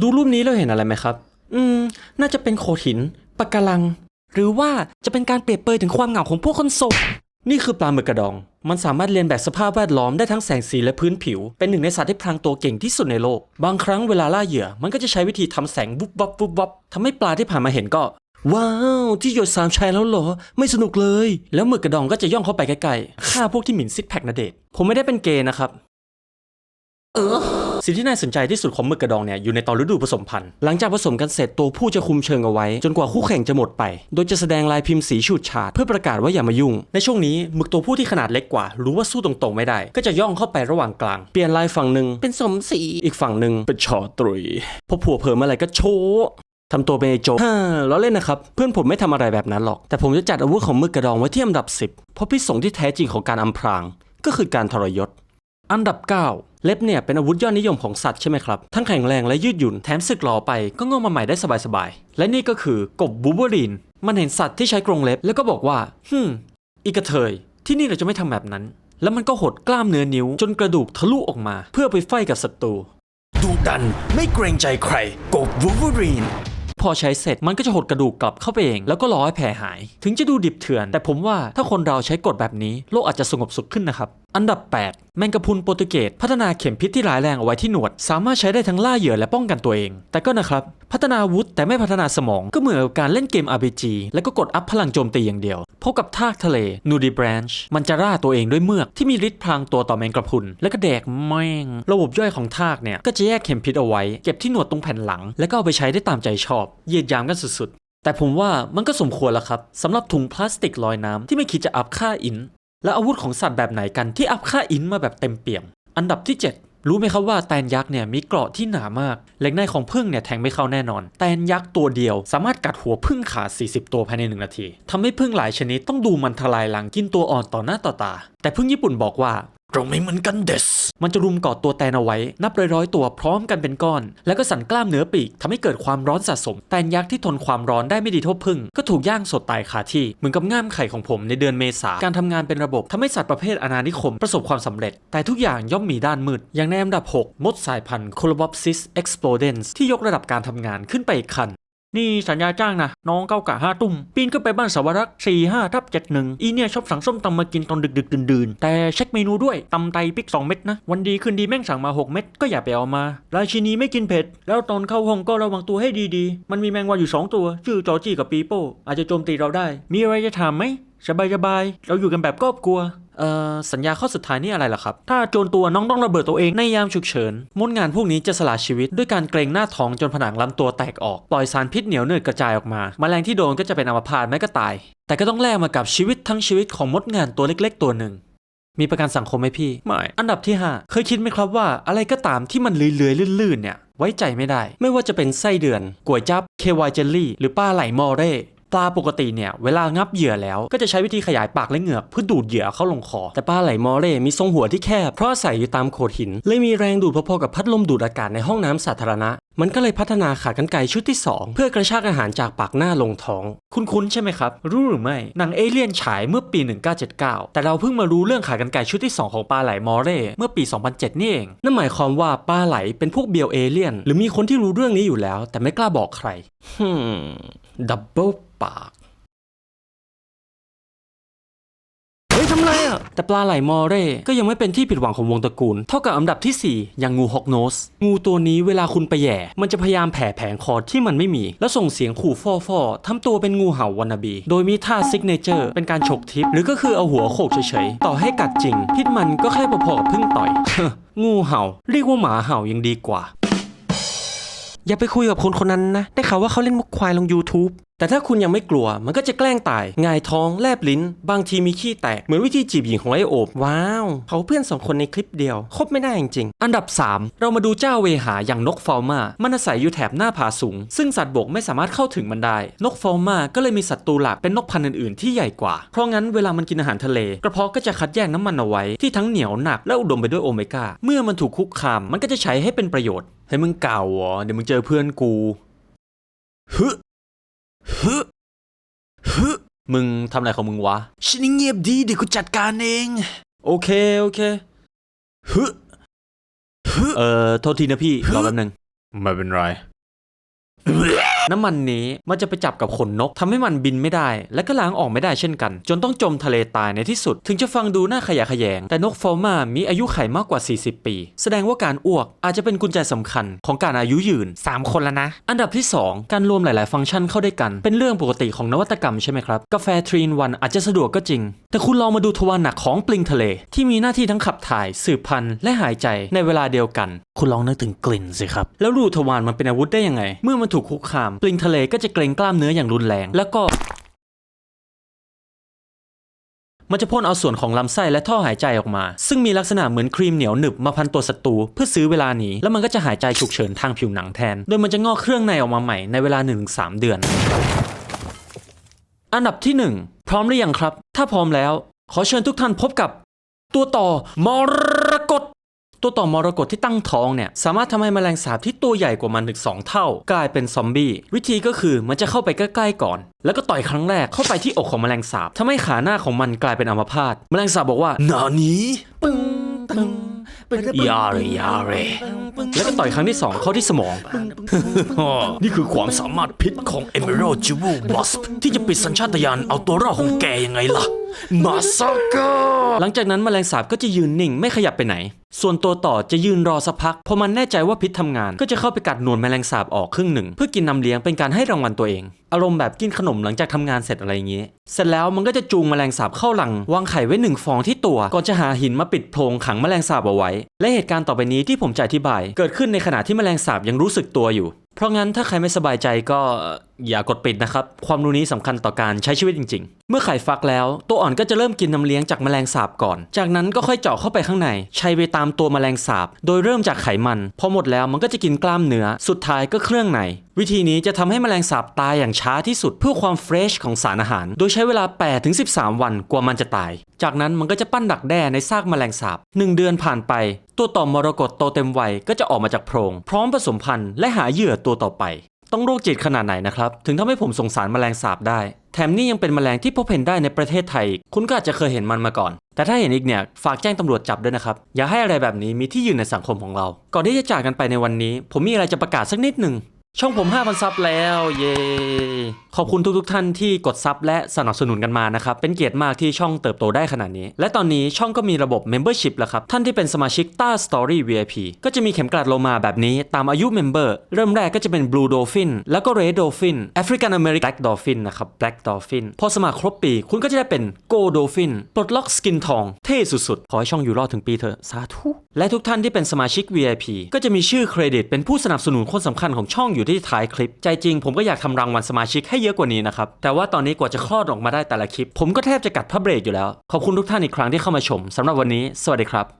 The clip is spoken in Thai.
ดูรูปนี้เราเห็นอะไรไหมครับ อืม น่าจะเป็นโขดหินปะการัง หรือว่าจะเป็นการเปรียบเปรยถึงความเหงาของพวกคนโสดนี่คือปลาหมึกกระดอง มันสามารถเรียนแบบสภาพแวดล้อมได้ทั้งแสงสีและพื้นผิว เป็นหนึ่งในสัตว์ที่พรางตัวเก่งที่สุดในโลก บางครั้งเวลาล่าเหยื่อ มันก็จะใช้วิธีทำแสงวุบวับวุบวับทำให้ปลาที่ผ่านมาเห็นก็ ว้าว ที่หยดสามชายแล้วเหรอ ไม่สนุกเลย แล้วหมึกกระดองก็จะย่องเข้าไปใกล้ๆฆ่าพวกที่หมิ่นซิกแพคนะเดชน์ผมไม่ได้เป็นเกย์นะครับ สิ่งที่น่าสนใจที่สุดของหมึกกระดองเนี่ยอยู่ในตอนฤดูผสมพันธุ์หลังจากผสมกันเสร็จตัวผู้จะคุมเชิงเอาไว้ จนกว่าคู่แข่งจะหมดไป โดยจะแสดงลายพิมพ์สีฉูดฉาดเพื่อประกาศว่าอย่ามายุ่ง ในช่วงนี้หมึกตัวผู้ที่ขนาดเล็กกว่า รู้ว่าสู้ตรงๆไม่ได้ ก็จะย่องเข้าไประหว่างกลาง เปลี่ยนลายฝั่งหนึ่งเป็นสมศรีอีกฝั่งหนึ่งเป็นชอตรุยพอผัวเผลอเมื่อไหร่ก็โชทำตัวเป็นไอโจฮ่าล้อเล่นนะครับ เพื่อนผมไม่ทำอะไรแบบนั้นหรอก แต่ผมจะจัดอาวุธของมึกกระดองไว้ที่อันดับ 10 เพราะพิสงที่แท้จริงของการอำพราง ก็คือการทรยศ อันดับ 9 เล็บเนี่ยเป็นอาวุธยอดนิยมของสัตว์ใช่ไหมครับ ทั้งแข็งแรงและยืดหยุ่นแถมสึกหล่อไปก็งอกมาใหม่ได้สบายๆ และนี่ก็คือกบบูเบอรีน มันเห็นสัตว์ที่ใช้กรงเล็บแล้วก็บอกว่าฮึมอีกระเทย ที่นี่เราจะไม่ทำแบบนั้น แล้วมันก็หดกล้ามเนื้อนิ้ว จนกระดูกทะลุออกมา เพื่อไปไฟกับศัตรูดุดันไม่เกรงใจใครกบวูเวอรีนพอใช้เสร็จมันก็จะหดกระดูกกลับเข้าไปเอง แล้วก็รอให้แผลหาย ถึงจะดูดิบเถื่อน แต่ผมว่าถ้าคนเราใช้กฎแบบนี้โลกอาจจะสงบสุขขึ้นนะครับ อันดับ 8 แมงกะพรุนโปรตุเกสพัฒนาเข็มพิษที่ร้ายแรงเอาไว้ที่หนวด สามารถใช้ได้ทั้งล่าเหยื่อและป้องกันตัวเอง แต่ก็นะครับ พัฒนาวุธแต่ไม่พัฒนาสมองก็เหมือนกับการเล่นเกม RPG แล้วก็กดอัพพลังโจมตีอย่างเดียว พบกับทากทะเลนูดีบรนช์มันจะร่าตัวเองด้วยเมือกที่มีฤทธิ์พรางตัวต่อแมงกะพรุนแล้วก็แดกแม่งระบบย่อยของทากเนี่ยก็จะแยกเข็มพิษเอาไว้ เก็บที่หนวดตรงแผ่นหลัง แล้วก็เอาไปใช้ได้ตามใจชอบเยียดยามกันสุดๆแต่ผมว่ามันก็สมควรแล้วครับสำหรับถุงพลาสติกลอยน้ำที่ไม่คิดจะอัพค่าอิน และอาวุธของสัตว์แบบไหนกันที่อัพค่าอินมาแบบเต็มเปี่ยม อันดับที่ 7 รู้ไหมครับว่าแตนยักษ์เนี่ยมีเกราะที่หนามากเหล็กในของพึ่งเนี่ยแทงไม่เข้าแน่นอน แตนยักษ์ตัวเดียว สามารถกัดหัวพึ่งขาด 40 ตัวภายใน 1 นาทีทำให้พึ่งหลายชนิดต้องดูมันทลายหลังกินตัวอ่อนต่อหน้าต่อตา แต่พึ่งญี่ปุ่นบอกว่า เราไม่เหมือนกันเดส มันจะรุมเกาะตัวแตนเอาไว้ นับร้อยๆตัวพร้อมกันเป็นก้อน แล้วก็สั่นกล้ามเนื้อปีกทำให้เกิดความร้อนสะสม แตนยักษ์ที่ทนความร้อนได้ไม่ดีเท่าพึ่ง ก็ถูกย่างสดตายคาที่ เหมือนกับง่ามไข่ของผมในเดือนเมษา การทำงานเป็นระบบทำให้สัตว์ประเภทอนานิคมประสบความสำเร็จ แต่ทุกอย่างย่อมมีด้านมืด อย่างในอันดับ 6 มดสายพันธุ์ Colobopsis explodens ที่ยกระดับการทำงานขึ้นไปอีกขั้น นี่สัญญาจ้างนะน้องเก้ากะห้าตุ้ม ปีนขึ้นไปบ้านสวรักษ์สี่ห้าทับเจ็ดหนึ่งอีเนี่ยชอบสั่งส้มตำมากินตอนดึกดึกดื่นดื่นแต่เช็คเมนูด้วยตำไตพริกสองเม็ดนะ วันดีคืนดีแม่งสั่งมา6เม็ดก็อย่าไปเอามา ราชินีไม่กินเผ็ด แล้วตอนเข้าห้องก็ระวังตัวให้ดีๆ มันมีแมงวันอยู่2ตัว ชื่อจอจี้กับปีโป้อาจจะโจมตีเราได้ มีอะไรจะถามไหมสบายสบายๆเราอยู่กันแบบครอบครัวเอ่อสัญญาข้อสุดท้ายนี่อะไรล่ะครับ ถ้าโจรตัวน้องต้องระเบิดตัวเองในยามฉุกเฉินมดงานพวกนี้จะสละชีวิตด้วยการเกรงหน้าท้องจนผนังลำตัวแตกออก ปล่อยสารพิษเหนียวเนืดกระจายออกมาแมลงที่โดนก็จะเป็นอัมพาตแม้ก็ตาย แต่ก็ต้องแลกมากับชีวิตทั้งชีวิตของมดงานตัวเล็ก ๆ ตัวหนึ่งมีประกันสังคมไหมพี่ ไม่ อันดับที่ 5 เคยคิดไหมครับว่าอะไรก็ตามที่มันเลื้อยๆลื่นๆเนี่ย ไว้ใจไม่ได้ ไม่ว่าจะเป็นไส้เดือนก๋วยจับ เควายเจลลี่ หรือปลาไหลมอเร่ ปลาปกติเนี่ยเวลางับเหยื่อแล้วก็จะใช้วิธีขยายปากและเหงือกเพื่อดูดเหยื่อเข้าลงคอ แต่ปลาไหลมอเร่มีทรงหัวที่แคบเพราะอาศัยอยู่ตามโขดหินเลยมีแรงดูดพอๆกับพัดลมดูดอากาศในห้องน้ำสาธารณะ มันก็เลยพัฒนาขากรรไกรชุดที่ 2 เพื่อกระชากอาหารจากปากหน้าลงท้อง คุ้นๆใช่ไหมครับ รู้หรือไม่หนังเอเลี่ยนฉายเมื่อปี 1979 แต่เราเพิ่งมารู้เรื่องขากรรไกรชุดที่ 2 ของปลาไหลมอเร่เมื่อปี 2007 นี่เอง นั่นหมายความว่าปลาไหลเป็นพวกเบียวเอเลี่ยนหรือมีคนที่รู้เรื่องนี้อยู่แล้ว แต่ไม่กล้าบอกใครฮึมดับเบิลปาก ทำไรอะ แต่ปลาไหลมอเร่ก็ยังไม่เป็นที่ผิดหวังของวงตระกูล เท่ากับอันดับที่ 4 อย่างงูฮอกโนส งูตัวนี้เวลาคุณไปแหย่ มันจะพยายามแผ่แผงคอที่มันไม่มี แล้วส่งเสียงขู่ฟอฟอๆทำตัวเป็นงูเห่าวันนาบี โดยมีท่าซิกเนเจอร์เป็นการฉกทิป หรือก็คือเอาหัวโขกเฉยๆ ต่อให้กัดจริง พิษมันก็แค่พอๆกับพึ่งต่อยงูเห่า เรียกว่าหมาเห่ายังดีกว่า อย่าไปคุยกับคนคนนั้นนะ ได้ข่าวว่าเขาเล่นมุกควายลง YouTube แต่ถ้าคุณยังไม่กลัวมันก็จะแกล้งตายงายท้องแลบลิ้น บางทีมีขี้แตก เหมือนวิธีจีบหญิงของไอโอบว้าวเขาเพื่อนสองคนในคลิปเดียว คบไม่ได้จริงๆ อันดับ 3 เรามาดูเจ้าเวหาอย่างนกฟอลมามันอาศัยอยู่แถบหน้าผาสูง ซึ่งสัตว์บกไม่สามารถเข้าถึงมันได้ นกฟอลมาก็เลยมีศัตรูหลักเป็นนกพันธุ์อื่นๆที่ใหญ่กว่า เพราะงั้นเวลามันกินอาหารทะเลกระเพาะก็จะคัดแยกน้ำมันเอาไว้ที่ทั้งเหนียวหนักและอุดมไปด้วยโอเมก้าเมื่อมันถูกคุกคามมันก็จะใช้ให้เป็นประโยชน์ให้มึงเก่าเหรอเดี๋ยวมึงเจอเพื่อนกูฮึ ฮึฮึมึงทำอะไรของมึงวะฉันนี่เงียบดีเดี๋ยวกูจัดการเอง โอเค โอเคฮึฮึเอ่อ โทษทีนะพี่ รอแป๊บนึง ไม่เป็นไร น้ำมันนี้มันจะไปจับกับขนนกทำให้มันบินไม่ได้ และก็ล้างออกไม่ได้เช่นกัน จนต้องจมทะเลตายในที่สุด ถึงจะฟังดูน่าขยะแขยง แต่นกฟอร์มามีอายุไขมากกว่า 40 ปี แสดงว่าการอ้วกอาจจะเป็นกุญแจสำคัญของการอายุยืน 3 คนแล้วนะ อันดับที่ 2 การรวมหลาย ๆ ฟังก์ชันเข้าด้วยกัน เป็นเรื่องปกติของนวัตกรรมใช่ไหมครับ กาแฟทรีนวันอาจจะสะดวกก็จริง แต่คุณลองมาดูทวารหนักของปลิงทะเล ที่มีหน้าที่ทั้งขับถ่าย สืบพันธุ์และหายใจในเวลาเดียวกัน คุณลองนึกถึงกลิ่นสิครับ แล้วรูทวารมันเป็นอาวุธได้ยังไง เมื่อมันถูกคุกคามปลิงทะเลก็จะเกรงกล้ามเนื้ออย่างรุนแรง แล้วก็มันจะพ่นเอาส่วนของลำไส้และท่อหายใจออกมา ซึ่งมีลักษณะเหมือนครีมเหนียวหนึบมาพันตัวศัตรูเพื่อซื้อเวลาหนีแล้วมันก็จะหายใจฉุกเฉินทางผิวหนังแทน โดยมันจะงอกเครื่องในออกมาใหม่ในเวลา 1-3 เดือน อันดับที่ 1 พร้อมหรือยังครับ ถ้าพร้อมแล้ว ขอเชิญทุกท่านพบกับ ตัวต่อมรกต ตัวต่อมรกตที่ตั้งท้องเนี่ยสามารถทำให้แมลงสาบที่ตัวใหญ่กว่ามันถึง 2 เท่า กลายเป็นซอมบี้วิธีก็คือมันจะเข้าไปใกล้ๆก่อน แล้วก็ต่อยครั้งแรกเข้าไปที่อกของแมลงสาบทำให้ขาหน้าของมันกลายเป็นอัมพาตแมลงสาบบอกว่านานี้ปึ้งปึ้ง ยาเรยาเรแล้วก็ต่อยครั้งที่สองเข้าที่สมอง นี่คือความสามารถพิษของ Emerald Jewel Wasp ที่จะปิดสัญชาตญาณเอาตัวรอดของแกยังไงล่ะ มาซักเกอร์หลังจากนั้นแมลงสาบก็จะยืนนิ่งไม่ขยับไปไหน ส่วนตัวต่อจะยืนรอสักพัก พอมันแน่ใจว่าพิษทำงาน ก็จะเข้าไปกัดหนวดแมลงสาบออกครึ่งหนึ่ง เพื่อกินนำเลี้ยงเป็นการให้รางวัลตัวเอง อารมณ์แบบกินขนมหลังจากทำงานเสร็จอะไรอย่างนี้ เสร็จแล้วมันก็จะจูงแมลงสาบเข้าหลังวางไข่ไว้หนึ่งฟองที่ตัวก่อนจะหาหินมาปิดโพรงขังแมลงสาบเอาไว้และเหตุการณ์ต่อไปนี้ที่ผมจะอธิบาย เกิดขึ้นในขณะที่แมลงสาบยังรู้สึกตัวอยู่ เพราะงั้นถ้าใครไม่สบายใจก็ อย่ากดปิดนะครับ ความรู้นี้สำคัญต่อการใช้ชีวิตจริง ๆ เมื่อไข่ฟักแล้ว ตัวอ่อนก็จะเริ่มกินน้ำเลี้ยงจากแมลงสาบก่อน จากนั้นก็ค่อยเจาะเข้าไปข้างใน ใช้ไปตามตัวแมลงสาบ โดยเริ่มจากไขมัน พอหมดแล้วมันก็จะกินกล้ามเนื้อ สุดท้ายก็เครื่องใน วิธีนี้จะทำให้แมลงสาบตายอย่างช้าที่สุดเพื่อความเฟรชของสารอาหาร โดยใช้เวลา 8-13 วันกว่ามันจะตาย จากนั้นมันก็จะปั้นดักแด้ในซากแมลงสาบ 1 เดือนผ่านไป ตัวต่อมมรกตโตเต็มวัยก็จะออกมาจากโพรง พร้อมผสมพันธุ์และหาเหยื่อตัวต่อไป ต้องโรคจิตขนาดไหนนะครับ ถึงทำให้ผมสงสารแมลงสาบได้ แถมนี่ยังเป็นแมลงที่พบเห็นได้ในประเทศไทยอีกคุณก็อาจจะเคยเห็นมันมาก่อน แต่ถ้าเห็นอีกเนี่ย ฝากแจ้งตำรวจจับด้วยนะครับ อย่าให้อะไรแบบนี้มีที่ยืนในสังคมของเรา ก่อนที่จะจากกันไปในวันนี้ ผมมีอะไรจะประกาศสักนิดหนึ่ง ช่องผม 5,000 ซับแล้ว เย้ขอบคุณทุกๆท่านที่กดซับและสนับสนุนกันมานะครับ เป็นเกียรติมากที่ช่องเติบโตได้ขนาดนี้ และตอนนี้ช่องก็มีระบบ Membership แล้วครับ ท่านที่เป็นสมาชิกต้า Story VIP ก็จะมีเข็มกลัดโลมาแบบนี้ตามอายุเมมเบอร์เริ่มแรกก็จะเป็น Blue Dolphin แล้วก็ Red Dolphin African American Black Dolphin นะครับ Black Dolphin พอสมัครครบปี คุณก็จะได้เป็น Gold Dolphin ปลดล็อกสกินทองเท่สุดๆขอให้ช่องอยู่รอดถึงปีเถอะสาธุและทุกท่านที่เป็นสมาชิก VIP ก็จะมีชื่อเครดิตเป็นผู้สนับสนุนคนสำคัญของช่องอยู่ที่ท้ายคลิป ใจจริงผมก็อยากทำรางวัลสมาชิกให้เยอะกว่านี้นะครับ แต่ว่าตอนนี้กว่าจะคลอดออกมาได้แต่ละคลิป ผมก็แทบจะกัดพระเบรกอยู่แล้ว ขอบคุณทุกท่านอีกครั้งที่เข้ามาชมสำหรับวันนี้ สวัสดีครับ